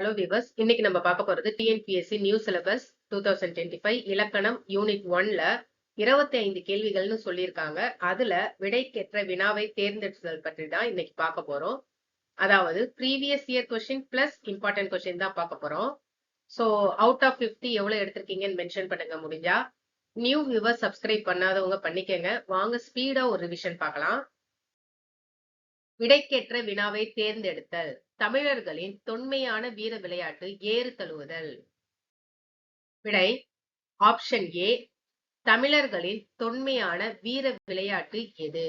Hello viewers இன்னைக்கு நம்ம பார்க்க போறது TNPSC new syllabus two thousand twenty five இலக்கணம் யூனிட் ஒன்ல இருபத்தி ஐந்து கேள்விகள்னு சொல்லியிருக்காங்க. அதுல விடைக்கேற்ற வினாவை தேர்ந்தெடுத்தல் பற்றி தான் இன்னைக்கு பார்க்க போறோம். அதாவது previous year question plus important question தான் பார்க்க போறோம். ஸோ அவுட் ஆஃப் ஃபிஃப்டி எவ்வளவு எடுத்திருக்கீங்கன்னு மென்ஷன் பண்ணுங்க முடிஞ்சா. நியூ வியூவர் சப்ஸ்கிரைப் பண்ணாதவங்க பண்ணிக்கங்க. வாங்க ஸ்பீடா ஒரு ரிவிஷன் பார்க்கலாம். விடைக்கேற்ற வினாவை தேர்ந்தெடுத்தல். தமிழர்களின் தொன்மையான வீர விளையாட்டு ஏறு தழுவுதல். விடை ஆப்ஷன் ஏ தமிழர்களின் தொன்மையான வீர விளையாட்டு எது?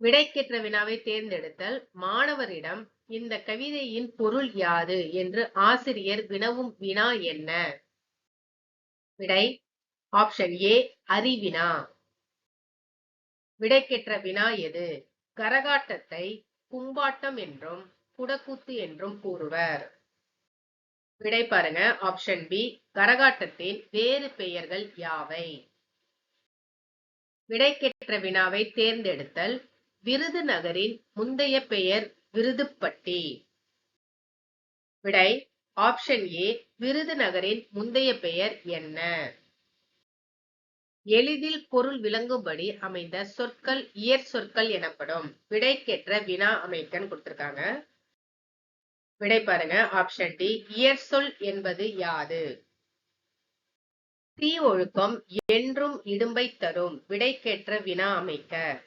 விடைக்கேற்ற வினாவை தேர்ந்தெடுத்தல் மாணவரிடம் இந்த கவிதையின் பொருள் யாது? என்று ஆசிரியர் வினவும் வினா என்ன? விடை ஆப்ஷன் ஏ அறிவினா. விடைக்கெற்ற வினா எது? கரகாட்டத்தை கும்பாட்டம் என்றும் குடக்கூத்து என்றும் கூறுவர். விடை பாருங்க ஆப்ஷன் பி கரகாட்டத்தின் வேறு பெயர்கள் யாவை? விடைக்கேற்ற வினாவை தேர்ந்தெடுத்தல் விருது நகரின் முந்தைய பெயர் விருதுப்பட்டி. விடை ஆப்ஷன் ஏ விருதுநகரின் முந்தைய பெயர் என்ன? எளிதில் பொருள் விளங்கும்படி அமைந்த சொற்கள் இயற் சொற்கள் எனப்படும் விடைக்கேற்ற வினா அமைக்கன்னு கொடுத்திருக்காங்க. விடை பாருங்க ஆப்ஷன் டி இயற் சொல் என்பது யாது? தீ ஒழுக்கம் என்றும் இடும்பை தரும் விடைக்கேற்ற வினா அமைக்க.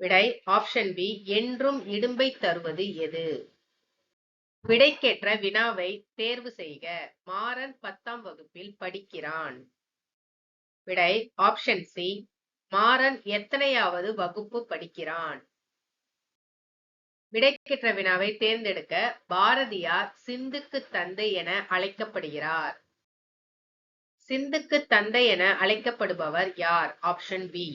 விடை ஆப்ஷன் பி என்றும் இடும்பை தருவது எது? விடைக்கேற்ற வினாவை தேர்வு செய்க. மாறன் பத்தாம் வகுப்பில் படிக்கிறான். விடை ஆப்ஷன் சி மாறன் எத்தனையாவது வகுப்பு படிக்கிறான்? விடைக்கேற்ற வினாவை தேர்ந்தெடுக்க பாரதியார் சிந்துக்கு தந்தை என அழைக்கப்படுகிறார். சிந்துக்கு தந்தை என அழைக்கப்படுபவர் யார்? ஆப்ஷன் பி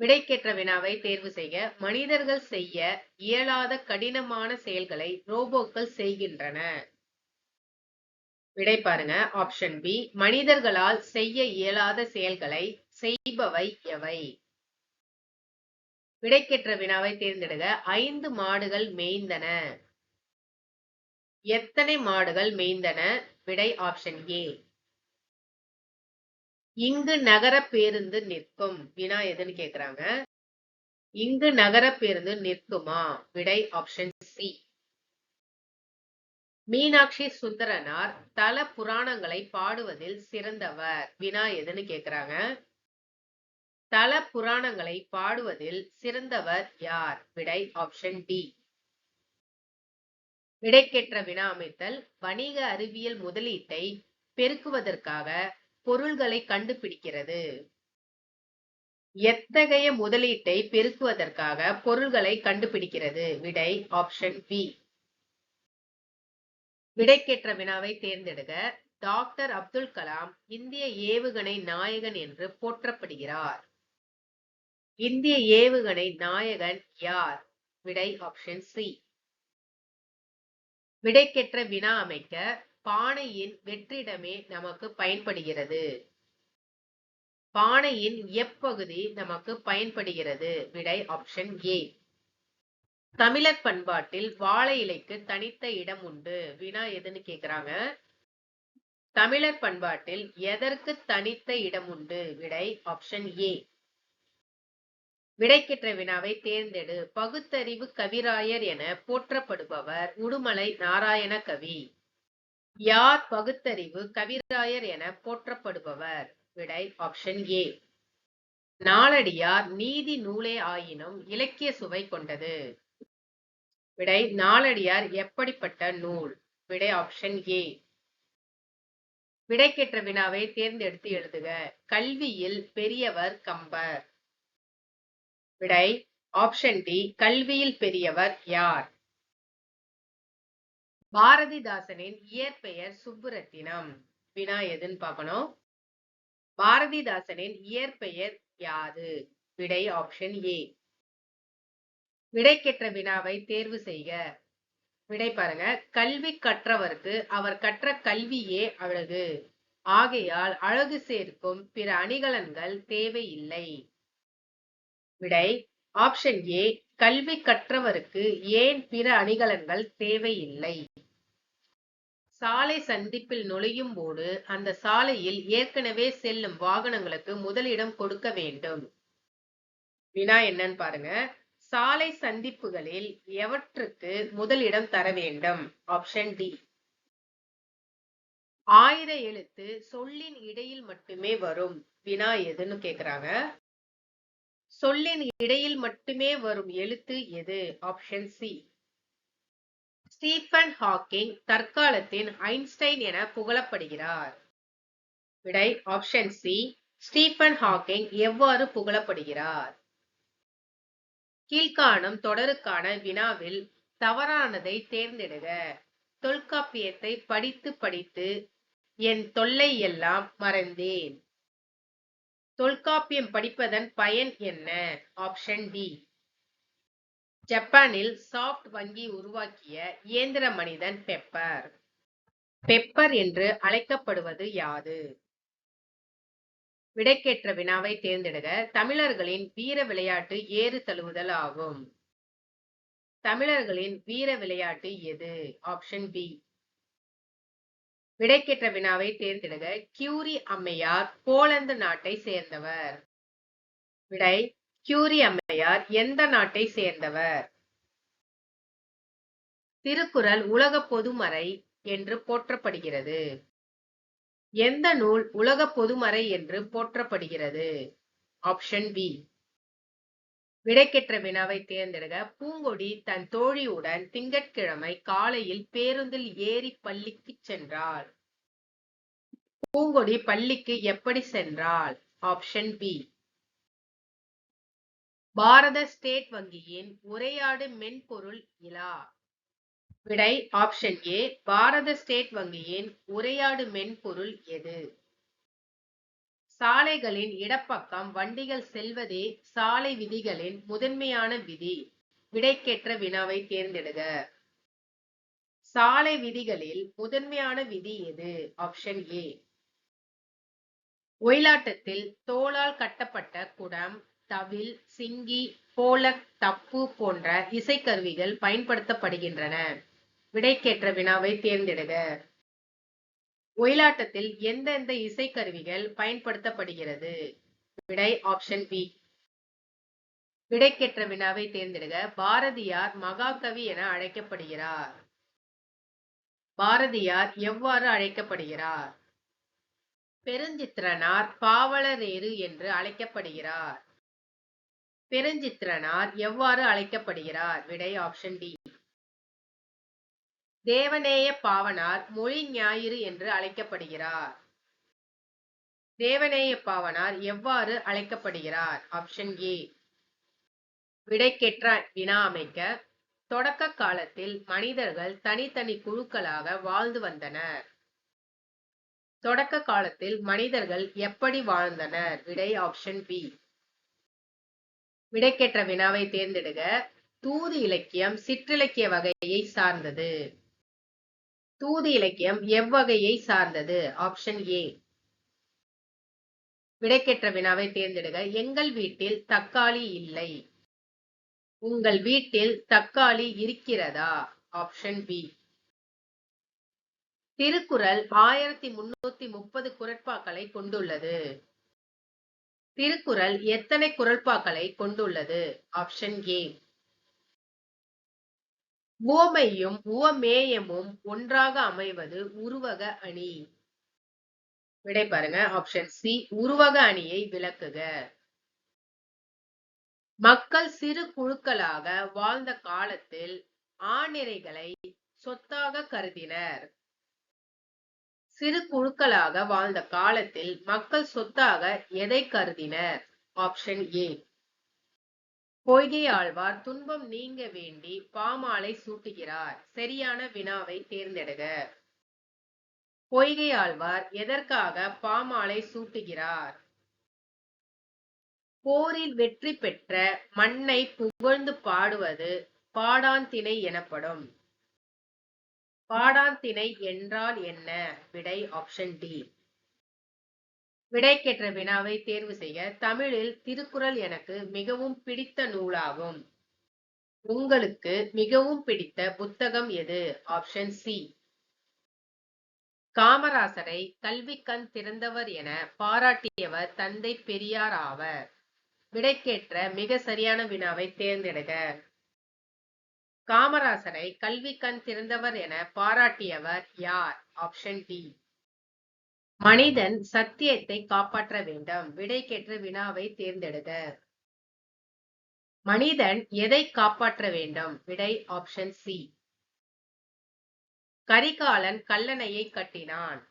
விடைக்கேற்ற வினாவை தேர்வு செய்ய மனிதர்கள் செய்ய இயலாத கடினமான செயல்களை ரோபோக்கள் செய்கின்றன விடை பாருங்க. ஆப்ஷன் பி மனிதர்களால் செய்ய இயலாத செயல்களை செய்பவை எவை? விடைக்கெற்ற வினாவை தேர்ந்தெடுக்க ஐந்து மாடுகள் மேய்ந்தன. எத்தனை மாடுகள் மேய்ந்தன? விடை ஆப்ஷன் ஏ இங்கு நகர பேருந்து நிற்கும். வினா எதுன்னு கேக்குறாங்க? இங்கு நகர பேருந்து நிற்குமா? விடை ஆப்ஷன் சி மீனாட்சி சுந்தரனார் தல புராணங்களை பாடுவதில் சிறந்தவர். வினா எதுன்னு கேக்குறாங்க? தல புராணங்களை பாடுவதில் சிறந்தவர் யார்? விடை ஆப்ஷன் டி விடைக்கேற்ற வினா அமைத்தல் வணிக அறிவியல் முதலீட்டை பெருக்குவதற்காக பொருள்களை கண்டுபிடிக்கிறது. எத்தகைய முதலீட்டை பெருக்குவதற்காக பொருள்களை கண்டுபிடிக்கிறது? விடை ஆப்ஷன் பி விடைக்கேற்ற வினாவை தேர்ந்தெடுக்க டாக்டர் அப்துல் கலாம் இந்திய ஏவுகணை நாயகன் என்று போற்றப்படுகிறார். இந்திய ஏவுகணை நாயகன் யார்? விடை ஆப்ஷன் சி விடைக்கேற்ற வினா அமைக்க பானையின் வெற்றிடமே நமக்கு பயன்படுகிறது. பானையின் எப்பகுதி நமக்கு பயன்படுகிறது. விடை ஆப்ஷன் ஏ தமிழர் பண்பாட்டில் வாழை இலைக்கு தனித்த இடம் உண்டு. வினா எதுன்னு கேக்குறாங்க? தமிழர் பண்பாட்டில் எதற்கு தனித்த இடம் உண்டு? விடை ஆப்ஷன் ஏ விடைக்கெற்ற வினாவை தேர்ந்தெடு. பகுத்தறிவு கவிராயர் என போற்றப்படுபவர் உடுமலை நாராயண கவி. யார் பகுத்தறிவு கவிராயர் என போற்றப்படுபவர்? விடை ஆப்ஷன் ஏ நாளடியார் நீதி நூலே ஆயினும் இலக்கிய சுவை கொண்டது. விடை நாளடியார் எப்படிப்பட்ட நூல்? விடை ஆப்ஷன் ஏ விடைக்கேற்ற வினாவை தேர்ந்தெடுத்து எழுதுக. கல்வியில் பெரியவர் கம்பர். விடை ஆப்ஷன் டி கல்வியில் பெரியவர் யார்? பாரதிதாசனின் இயற்பெயர் சுப்புரத்தினம். வினா எதுன்னு பார்க்கணும். பாரதிதாசனின் இயற்பெயர் யாது? விடை ஆப்ஷன் ஏ விடைக்கெற்ற வினாவை தேர்வு செய்க. விடை பாருங்க. கல்வி கற்றவருக்கு அவர் கற்ற கல்வியே அழகு. ஆகையால் அழகு சேர்க்கும் பிற அணிகலன்கள் தேவையில்லை. விடை. Option A. கல்வி கற்றவருக்கு ஏன் பிற அணிகலன்கள் தேவையில்லை? சாலை சந்திப்பில் நுழையும் போது அந்த சாலையில் ஏற்கனவே செல்லும் வாகனங்களுக்கு முதலிடம் கொடுக்க வேண்டும். வினா என்னன்னு பாருங்க. சாலை சந்திப்புகளில் எவற்றுக்கு முதலிடம் தர வேண்டும்? ஆப்ஷன் டி ஆயிர எழுத்து சொல்லின் இடையில் மட்டுமே வரும். வினா எதுன்னு கேக்குறாங்க. சொல்லின் இடையில் மட்டுமே வரும் எழுத்து எது? ஆப்ஷன் சி ஸ்டீஃபன் ஹாக்கிங் தற்காலத்தின் ஐன்ஸ்டைன் என புகழப்படுகிறார். விடை ஆப்ஷன் சி ஸ்டீஃபன் ஹாக்கிங் எவ்வாறு புகழப்படுகிறார்? கீழ்காணும் தொடருக்கான வினாவில் தவறானதை தேர்ந்தெடுக. தொல்காப்பியத்தை படித்து படித்து என் தொல்லை எல்லாம் மறந்தேன். தொல்காப்பியம் படிப்பதன் பயன் என்ன? Option D. ஜப்பானில் சாஃப்ட் வங்கி உருவாக்கிய இயந்திர மனிதன் பெப்பர். பெப்பர் என்று அழைக்கப்படுவது யாது விடைக்கேற்ற வினாவை தேர்ந்தெடுக. தமிழர்களின் வீர விளையாட்டு ஏறு தழுவுதல் ஆகும். தமிழர்களின் வீர விளையாட்டு எது? ஆப்ஷன் பி விடைக்கேற்ற வினாவை தேர்ந்தெடுக. கியூரி அம்மையார் போலந்து நாட்டை சேர்ந்தவர். விடை கியூரி அம்மையார் எந்த நாட்டை சேர்ந்தவர்? திருக்குறள் உலக பொதுமறை என்று போற்றப்படுகிறது. எந்த நூல் உலக பொதுமறை என்று போற்றப்படுகிறது? ஆப்ஷன் பி விடைக்கெற்ற வினாவை தேர்ந்தெடுக பூங்கொடி தன் தோழியுடன் திங்கட்கிழமை காலையில் பேருந்தில் ஏறி பள்ளிக்கு சென்றாள். பூங்கொடி பள்ளிக்கு எப்படி சென்றாள்? ஆப்ஷன் பி பாரத ஸ்டேட் வங்கியின் உரையாடு மென்பொருள் இலா விடை ஆப்ஷன் ஏ பாரத ஸ்டேட் வங்கியின் உரையாடு மென்பொருள் எது? சாலைகளின் இடப்பக்கம் வண்டிகள் செல்வதே சாலை விதிகளின் முதன்மையான விதி. விடைக்கேற்ற வினாவை தேர்ந்தெடுக. சாலை விதிகளில் முதன்மையான விதி எது? ஆப்ஷன் ஏ ஒயிலாட்டத்தில் தோளால் கட்டப்பட்ட குடம் தவில் சிங்கி போலக் தப்பு போன்ற இசைக்கருவிகள் பயன்படுத்தப்படுகின்றன. விடைக்கேற்ற வினாவை தேர்ந்தெடுக. ஒயிலாட்டத்தில் எந்தெந்த இசைக்கருவிகள் பயன்படுத்தப்படுகிறது? விடை ஆப்ஷன் பி விடைக்கேற்ற வினாவை தேர்ந்தெடுக. பாரதியார் மகாகவி என அழைக்கப்படுகிறார். பாரதியார் எவ்வாறு அழைக்கப்படுகிறார்? பெருஞ்சித்திரனார் பாவலரேறு என்று அழைக்கப்படுகிறார். பெருஞ்சித்திரனார் எவ்வாறு அழைக்கப்படுகிறார்? விடை ஆப்ஷன் டி தேவநேய பாவனார் மொழி ஞாயிறு என்று அழைக்கப்படுகிறார். தேவநேய பாவனார் எவ்வாறு அழைக்கப்படுகிறார்? ஆப்ஷன் ஏ விடைக்கேற்ற வினா அமைக்க தொடக்க காலத்தில் மனிதர்கள் தனித்தனி குழுக்களாக வாழ்ந்து வந்தனர். தொடக்க காலத்தில் மனிதர்கள் எப்படி வாழ்ந்தனர்? விடை ஆப்ஷன் பி விடைக்கேற்ற வினாவை தேர்ந்தெடுக தூது இலக்கியம் சிற்றிலக்கிய வகையை சார்ந்தது. தூது இலக்கியம் எவ்வகையை சார்ந்தது? ஆப்ஷன் ஏ விடைக்கேற்ற வினாவை தேர்ந்தெடுக. எங்கள் வீட்டில் தக்காளி இல்லை. உங்கள் வீட்டில் தக்காளி இருக்கிறதா? ஆப்ஷன் பி திருக்குறள் ஆயிரத்தி முன்னூத்தி முப்பது குரட்பாக்களை கொண்டுள்ளது. திருக்குறள் எத்தனை குரட்பாக்களை கொண்டுள்ளது? ஆப்ஷன் ஏ உவமையும் உவமேயமும் ஒன்றாக அமைவது உருவக அணி. விடை பாருங்க ஆப்ஷன் சி உருவக அணியை விளக்குக. மக்கள் சிறு குழுக்களாக வாழ்ந்த காலத்தில் ஆணிரைகளை சொத்தாக கருதினர். சிறு குழுக்களாக வாழ்ந்த காலத்தில் மக்கள் சொத்தாக எதை கருதினர்? ஆப்ஷன் ஏ பொய்கை ஆழ்வார் துன்பம் நீங்க வேண்டி பாமாலை சூட்டுகிறார். சரியான வினாவை தேர்ந்தெடுக. பொய்கை ஆழ்வார் எதற்காக பாமாலை சூட்டுகிறார்? போரில் வெற்றி பெற்ற மண்ணை புகழ்ந்து பாடுவது பாடாந்திணை எனப்படும். பாடாந்திணை என்றால் என்ன? விடை ஆப்ஷன் டி விடைக்கேற்ற வினாவை தேர்வு செய்ய தமிழில் திருக்குறள் எனக்கு மிகவும் பிடித்த நூலாகும். உங்களுக்கு மிகவும் பிடித்த புத்தகம் எது? ஆப்ஷன் சி காமராசரை கல்விக்கண் திறந்தவர் என பாராட்டியவர் தந்தை பெரியார் ஆவர். விடைக்கேற்ற மிக சரியான வினாவை தேர்ந்தெடுக. காமராசரை கல்விக்கண் திறந்தவர் என பாராட்டியவர் யார்? ஆப்ஷன் டி மனிதன் சத்தியத்தை காப்பாற்ற வேண்டும். விடைக்கேற்ற வினாவை தேர்ந்தெடுக. மனிதன் எதை காப்பாற்ற வேண்டும்? விடை ஆப்ஷன் சி கரிகாலன் கல்லணையை கட்டினான்.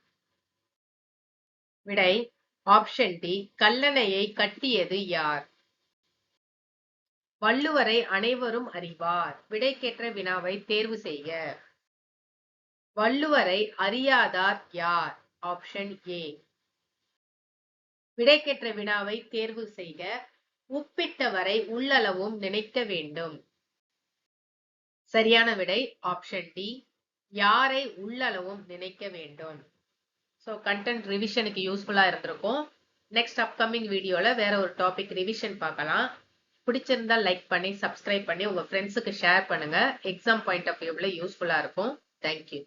விடை ஆப்ஷன் டி கல்லணையை கட்டியது யார்? வள்ளுவரை அனைவரும் அறிவார். விடைக்கேற்ற வினாவை தேர்வு செய்க. வள்ளுவரை அறியாதார் யார்? ஆப்ஷன் ஏ விடைக்கற்ற வினாவை தேர்வு செய்க. உப்பிட்டவரை உள்ளளவும் நினைக்க வேண்டும். சரியான விடை ஆப்ஷன் டி யாரை உள்ளளவும் நினைக்க வேண்டும்? ஸோ கண்டென்ட் ரிவிஷனுக்கு யூஸ்ஃபுல்லாக இருந்திருக்கும். நெக்ஸ்ட் அப்கமிங் வீடியோவில் வேற ஒரு டாபிக் ரிவிஷன் பார்க்கலாம். பிடிச்சிருந்தா லைக் பண்ணி சப்ஸ்கிரைப் பண்ணி உங்கள் ஃப்ரெண்ட்ஸுக்கு ஷேர் பண்ணுங்கள் எக்ஸாம் பாயிண்ட் ஆஃப் வியூவில் யூஸ்ஃபுல்லாக இருக்கும். தேங்க்யூ